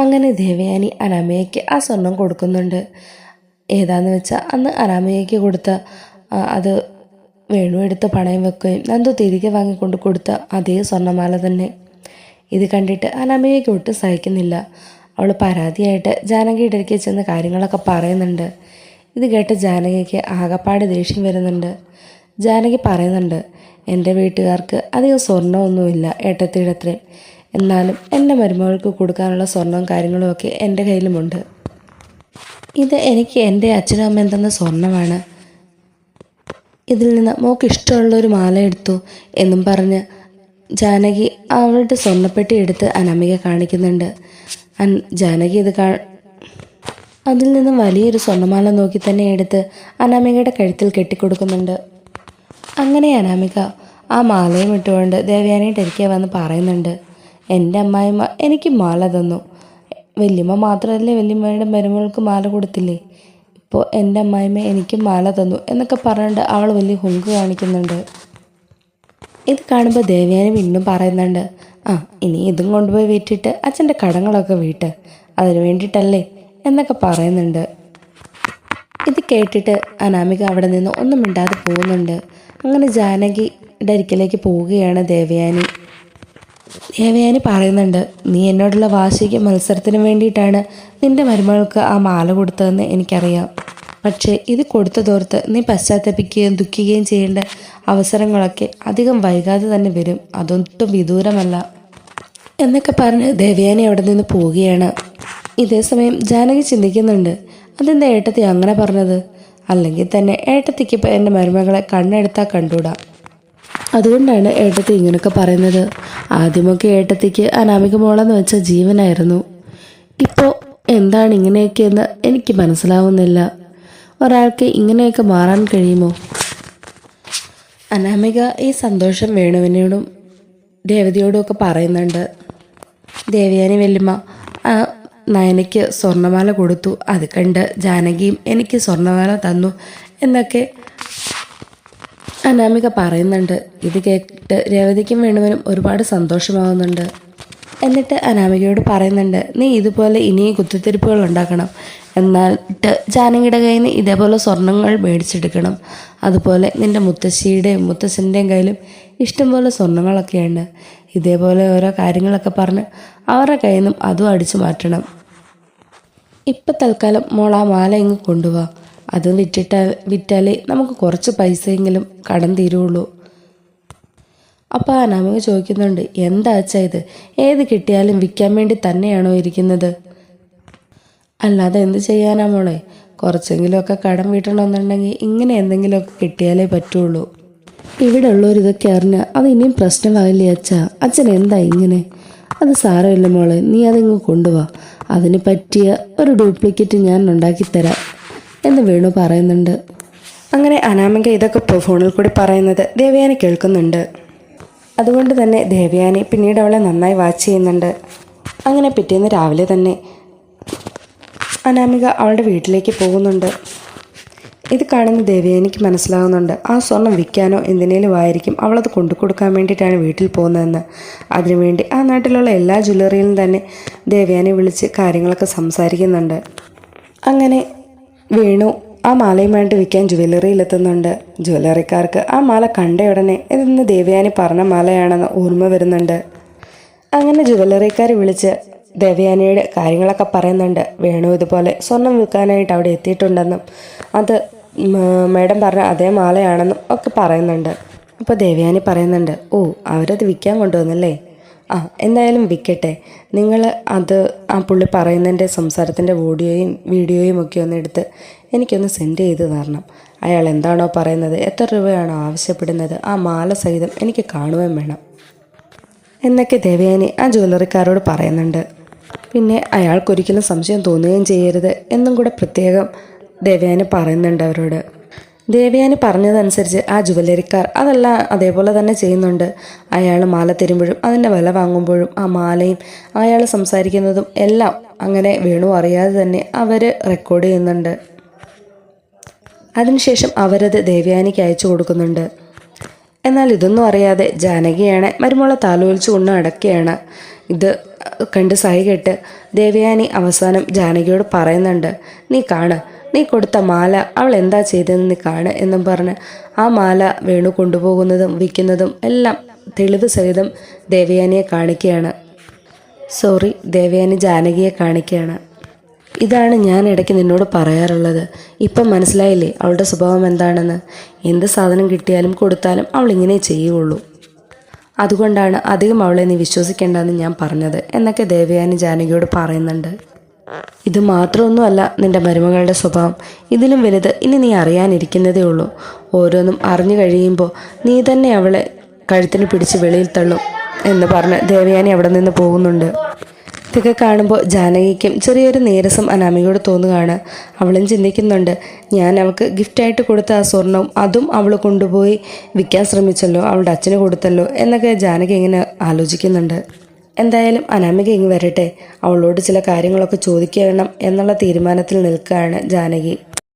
അങ്ങനെ ദേവയാനി അനാമയ്ക്ക് ആ സ്വർണം കൊടുക്കുന്നുണ്ട്. ഏതാന്ന് വെച്ചാൽ അന്ന് അനാമയ്ക്ക് കൊടുത്ത അത് വേണു എടുത്ത് പണയം വെക്കുകയും നന്ദു തിരികെ വാങ്ങിക്കൊണ്ട് കൊടുത്ത അതേ സ്വർണമാല തന്നെ. ഇത് കണ്ടിട്ട് അനാമയ്ക്ക് ഒട്ടും സഹിക്കുന്നില്ല. അവൾ പരാതിയായിട്ട് ജാനകിയുടെ അടുക്കൽ ചെന്ന് കാര്യങ്ങളൊക്കെ പറയുന്നുണ്ട്. ഇത് കേട്ട് ജാനകിക്ക് ആകപ്പാട് ദേഷ്യം വരുന്നുണ്ട്. ജാനകി പറയുന്നുണ്ട് എന്റെ വീട്ടുകാർക്ക് അധികം സ്വർണമൊന്നുമില്ല ഏട്ടത്തിയുടെ അത്രയും. എന്നാലും എന്റെ മരുമകൾക്ക് കൊടുക്കാനുള്ള സ്വർണവും കാര്യങ്ങളും ഒക്കെ എന്റെ കയ്യിലുമുണ്ട്. ഇത് എനിക്ക് എന്റെ അച്ഛനും അമ്മയും തന്ന സ്വർണമാണ് ഇതിൽ നിന്ന് മോക്ക് ഇഷ്ടമുള്ളൊരു മാല എടുത്തു എന്നും പറഞ്ഞ് ജാനകി അവളുടെ സ്വർണപ്പെട്ടി എടുത്ത് അനമിക കാണിക്കുന്നുണ്ട്. അൻ ജാനകി ഇത് കാ അതിൽ നിന്നും വലിയൊരു സ്വർണമാല നോക്കി തന്നെ എടുത്ത് അനാമികയുടെ കഴുത്തിൽ കെട്ടിക്കൊടുക്കുന്നുണ്ട്. അങ്ങനെ അനാമിക ആ മാലയും ഇട്ടുകൊണ്ട് ദേവയാനിയുടെ ഇരിക്കാൻ വന്ന് പറയുന്നുണ്ട്. എന്റെ അമ്മായിമ്മ എനിക്ക് മാല തന്നു. വല്യമ്മ മാത്രമല്ലേ വല്യമ്മയുടെ മരുമകൾക്ക് മാല കൊടുത്തില്ലേ? ഇപ്പോൾ എന്റെ അമ്മായിമ്മ എനിക്ക് മാല തന്നു എന്നൊക്കെ പറഞ്ഞിട്ട് അവൾ വലിയ ഹുങ്ക് കാണിക്കുന്നുണ്ട്. ഇത് കാണുമ്പോൾ ദേവയാനി വീണ്ടും പറയുന്നുണ്ട് ആ ഇനി ഇതും കൊണ്ടുപോയി വീട്ടിട്ട് അച്ഛന്റെ കടങ്ങളൊക്കെ വീട്ട്. അതിന് വേണ്ടിയിട്ടല്ലേ എന്നൊക്കെ പറയുന്നുണ്ട്. ഇത് കേട്ടിട്ട് അനാമിക അവിടെ നിന്ന് ഒന്നും മിണ്ടാതെ പോകുന്നുണ്ട്. അങ്ങനെ ജാനകിയുടെ ഡരിക്കലേക്ക് പോവുകയാണ് ദേവയാനി. ദേവയാനി പറയുന്നുണ്ട് നീ എന്നോടുള്ള വാശിക്ക് മത്സരത്തിന് വേണ്ടിയിട്ടാണ് നിന്റെ മരുമകൾക്ക് ആ മാല കൊടുത്തതെന്ന് എനിക്കറിയാം. പക്ഷേ ഇത് കൊടുത്തതോർത്ത് നീ പശ്ചാത്തപിക്കുകയും ദുഃഖിക്കുകയും ചെയ്യേണ്ട അവസരങ്ങളൊക്കെ അധികം വൈകാതെ തന്നെ വരും. അതൊട്ടും വിദൂരമല്ല. എന്നൊക്കെ പറഞ്ഞ് ദേവയാനി അവിടെ നിന്ന് പോവുകയാണ്. ഇതേസമയം ജാനകി ചിന്തിക്കുന്നുണ്ട് അതെന്താ ഏട്ടത്തി അങ്ങനെ പറഞ്ഞത്? അല്ലെങ്കിൽ തന്നെ ഏട്ടത്തിക്ക് എന്റെ മരുമകളെ കണ്ണെടുത്താൽ കണ്ടുകൂടാ? അതുകൊണ്ടാണ് ഏട്ടത്തി ഇങ്ങനെയൊക്കെ പറയുന്നത്. ആദ്യമൊക്കെ ഏട്ടത്തിക്ക് അനാമിക മോളെന്ന് വെച്ച ജീവനായിരുന്നു. ഇപ്പോൾ എന്താണ് ഇങ്ങനെയൊക്കെയെന്ന് എനിക്ക് മനസ്സിലാവുന്നില്ല. ഒരാൾക്ക് ഇങ്ങനെയൊക്കെ മാറാൻ കഴിയുമോ? അനാമിക ഈ സന്തോഷം വേണുവിനോടും ദേവതയോടും ഒക്കെ പറയുന്നുണ്ട്. ദേവയാനി വല്യമ്മ ആ നയനയ്ക്ക് സ്വർണമാല കൊടുത്തു. അത് കണ്ട് ജാനകിയും എനിക്ക് സ്വർണമാല തന്നു എന്നൊക്കെ അനാമിക പറയുന്നുണ്ട് ഇത് കേട്ട് രേവതിക്കും വേണുവനും ഒരുപാട് സന്തോഷമാവുന്നുണ്ട്. എന്നിട്ട് അനാമികയോട് പറയുന്നുണ്ട് നീ ഇതുപോലെ ഇനിയും കുത്തിത്തിരിപ്പുകൾ ഉണ്ടാക്കണം. എന്നിട്ട് ജാനകിയുടെ കയ്യിൽ നിന്ന് ഇതേപോലെ സ്വർണങ്ങൾ മേടിച്ചെടുക്കണം. അതുപോലെ നിന്റെ മുത്തശ്ശിയുടെയും മുത്തശ്ശന്റെയും കയ്യിലും ഇഷ്ടംപോലെ സ്വർണങ്ങളൊക്കെയുണ്ട് ഇതേപോലെ ഓരോ കാര്യങ്ങളൊക്കെ പറഞ്ഞ് അവരുടെ കയ്യിൽ നിന്നും അതും അടിച്ചു മാറ്റണം. ഇപ്പം തൽക്കാലം മോൾ ആ മാല ഇങ്ങ് കൊണ്ടുപോവാ അത് വിറ്റിട്ടാൽ വിറ്റാലേ നമുക്ക് കുറച്ച് പൈസയെങ്കിലും കടം തീരുള്ളൂ. അപ്പോൾ അനാമിക ചോദിക്കുന്നുണ്ട് എന്താ അച്ഛാ ഇത്? ഏത് കിട്ടിയാലും വിൽക്കാൻ വേണ്ടി തന്നെയാണോ ഇരിക്കുന്നത്? അല്ലാതെ എന്ത് ചെയ്യാനാ മോളെ? കുറച്ചെങ്കിലുമൊക്കെ കടം വീട്ടണമെന്നുണ്ടെങ്കിൽ ഇങ്ങനെ എന്തെങ്കിലുമൊക്കെ കിട്ടിയാലേ പറ്റുള്ളൂ. ഇവിടെ ഉള്ളവർ ഇതൊക്കെ അത് ഇനിയും പ്രശ്നമാകില്ല അച്ഛാ? അച്ഛൻ എന്താ ഇങ്ങനെ? അത് സാരമില്ല മോളെ നീ അതിങ്ങ് കൊണ്ടുപോവാ അതിന് പറ്റിയ ഒരു ഡ്യൂപ്ലിക്കേറ്റ് ഞാൻ ഉണ്ടാക്കിത്തരാം. എന്ന് വേണു പറയുന്നുണ്ട്. അങ്ങനെ അനാമിക ഇതൊക്കെ ഫോണിൽ കൂടി പറയുന്നത് ദേവയാനി കേൾക്കുന്നുണ്ട്. അതുകൊണ്ട് തന്നെ ദേവയാനി പിന്നീട് അവളെ നന്നായി വാച്ച് ചെയ്യുന്നുണ്ട്. അങ്ങനെ പിറ്റേന്ന് രാവിലെ തന്നെ അനാമിക അവളുടെ വീട്ടിലേക്ക് പോകുന്നുണ്ട്. ഇത് കാണുന്ന ദേവയാനിക്ക് മനസ്സിലാകുന്നുണ്ട് ആ സ്വർണം വിൽക്കാനോ എന്തിനേലും ആയിരിക്കും അവളത് കൊണ്ടു കൊടുക്കാൻ വേണ്ടിയിട്ടാണ് വീട്ടിൽ പോകുന്നതെന്ന്. അതിനുവേണ്ടി ആ നാട്ടിലുള്ള എല്ലാ ജ്വല്ലറിയിലും തന്നെ ദേവയാനി വിളിച്ച് കാര്യങ്ങളൊക്കെ സംസാരിക്കുന്നുണ്ട്. അങ്ങനെ വേണു. ആ മാലയുമായിട്ട് വിൽക്കാൻ ജ്വല്ലറിയിലെത്തുന്നുണ്ട്. ജ്വല്ലറിക്കാർക്ക് ആ മാല കണ്ട ഉടനെ ഇതിന്ന് ദേവയാനി പറഞ്ഞ മാലയാണെന്ന് ഓർമ്മ വരുന്നുണ്ട്. അങ്ങനെ ജ്വല്ലറിക്കാർ വിളിച്ച് ദേവയാനിയുടെ കാര്യങ്ങളൊക്കെ പറയുന്നുണ്ട്. വേണു ഇതുപോലെ സ്വർണം വിൽക്കാനായിട്ട് അവിടെ എത്തിയിട്ടുണ്ടെന്നും അത് മേഡം പറഞ്ഞ അതേ മാലയാണെന്നും ഒക്കെ പറയുന്നുണ്ട്. അപ്പോൾ ദേവയാനി പറയുന്നുണ്ട് ഓ അവരത് വിൽക്കാൻ കൊണ്ടുവന്നല്ലേ? ആ എന്തായാലും വിൽക്കട്ടെ നിങ്ങൾ അത് ആ പുള്ളി പറയുന്നതിന്റെ സംസാരത്തിന്റെ ഓഡിയോയും വീഡിയോയും ഒക്കെ ഒന്ന് എടുത്ത് എനിക്കൊന്ന് സെൻഡ് ചെയ്ത് തരണം. അയാൾ എന്താണോ പറയുന്നത് എത്ര രൂപയാണോ ആവശ്യപ്പെടുന്നത് ആ മാല സഹിതം എനിക്ക് കാണുകയും വേണം. എന്നൊക്കെ ദേവയാനി ആ ജ്വല്ലറിക്കാരോട് പറയുന്നുണ്ട്. പിന്നെ അയാൾക്കൊരിക്കലും സംശയം തോന്നുകയും ചെയ്യരുത് എന്നും കൂടെ പ്രത്യേകം ദേവയാനി പറയുന്നുണ്ട് അവരോട്. ദേവയാനി പറഞ്ഞതനുസരിച്ച് ആ ജുവലറിക്കാർ അതെല്ലാം അതേപോലെ തന്നെ ചെയ്യുന്നുണ്ട്. അയാൾ മാല തരുമ്പോഴും അതിന്റെ വില വാങ്ങുമ്പോഴും ആ മാലയും അയാൾ സംസാരിക്കുന്നതും എല്ലാം അങ്ങനെ വേണു അറിയാതെ തന്നെ അവർ റെക്കോർഡ് ചെയ്യുന്നുണ്ട്. അതിനുശേഷം അവരത് ദേവയാനിക്ക് അയച്ചു കൊടുക്കുന്നുണ്ട്. എന്നാൽ ഇതൊന്നും അറിയാതെ ജാനകിയാണ് മരുമോളെ താലോലിച്ചു കൊണ്ട് അടക്കുകയാണ് ഇത് കണ്ട് സഹി കെട്ട് ദേവയാനി അവസാനം ജാനകിയോട് പറയുന്നുണ്ട് നീ കാണ് നീ കൊടുത്ത മാല അവൾ എന്താ ചെയ്തതെന്ന് നീ കാണ് എന്നും പറഞ്ഞ് ആ മാല വേണു കൊണ്ടുപോകുന്നതും വിൽക്കുന്നതും എല്ലാം തെളിവ് സഹിതം ദേവയാനിയെ കാണിക്കുകയാണ് സോറി ദേവയാനി ജാനകിയെ കാണിക്കുകയാണ് ഇതാണ് ഞാൻ ഇടയ്ക്ക് നിന്നോട് പറയാറുള്ളത്. ഇപ്പം മനസ്സിലായില്ലേ അവളുടെ സ്വഭാവം എന്താണെന്ന്? എന്ത് സാധനം കിട്ടിയാലും കൊടുത്താലും അവൾ ഇങ്ങനെ ചെയ്യുള്ളൂ. അതുകൊണ്ടാണ് അധികം അവളെ നീ വിശ്വസിക്കേണ്ടെന്ന് ഞാൻ പറഞ്ഞത് എന്നൊക്കെ ദേവയാനി ജാനകിയോട് പറയുന്നുണ്ട്. ഇത് മാത്രമൊന്നുമല്ല നിന്റെ മരുമകളുടെ സ്വഭാവം. ഇതിലും വലുത് ഇനി നീ അറിയാനിരിക്കുന്നതേ ഉള്ളൂ. ഓരോന്നും അറിഞ്ഞു കഴിയുമ്പോൾ നീ തന്നെ അവളെ കഴുത്തിന് പിടിച്ച് വെളിയിൽ തള്ളും എന്ന് പറഞ്ഞ് ദേവയാനി അവിടെ നിന്ന് പോകുന്നുണ്ട്. ഇതൊക്കെ കാണുമ്പോൾ ജാനകിക്കും ചെറിയൊരു നീരസം അനാമികയോട് തോന്നുകയാണ്. അവളും ചിന്തിക്കുന്നുണ്ട് ഞാൻ അവൾക്ക് ഗിഫ്റ്റായിട്ട് കൊടുത്ത ആ സ്വർണവും അതും അവൾ കൊണ്ടുപോയി വിൽക്കാൻ ശ്രമിച്ചല്ലോ അവളുടെ അച്ഛന് കൊടുത്തല്ലോ എന്നൊക്കെ ജാനകി ഇങ്ങനെ ആലോചിക്കുന്നുണ്ട്. എന്തായാലും അനാമിക ഇങ്ങ് വരട്ടെ. അവളോട് ചില കാര്യങ്ങളൊക്കെ ചോദിക്കണം എന്നുള്ള തീരുമാനത്തിൽ നിൽക്കുകയാണ് ജാനകി.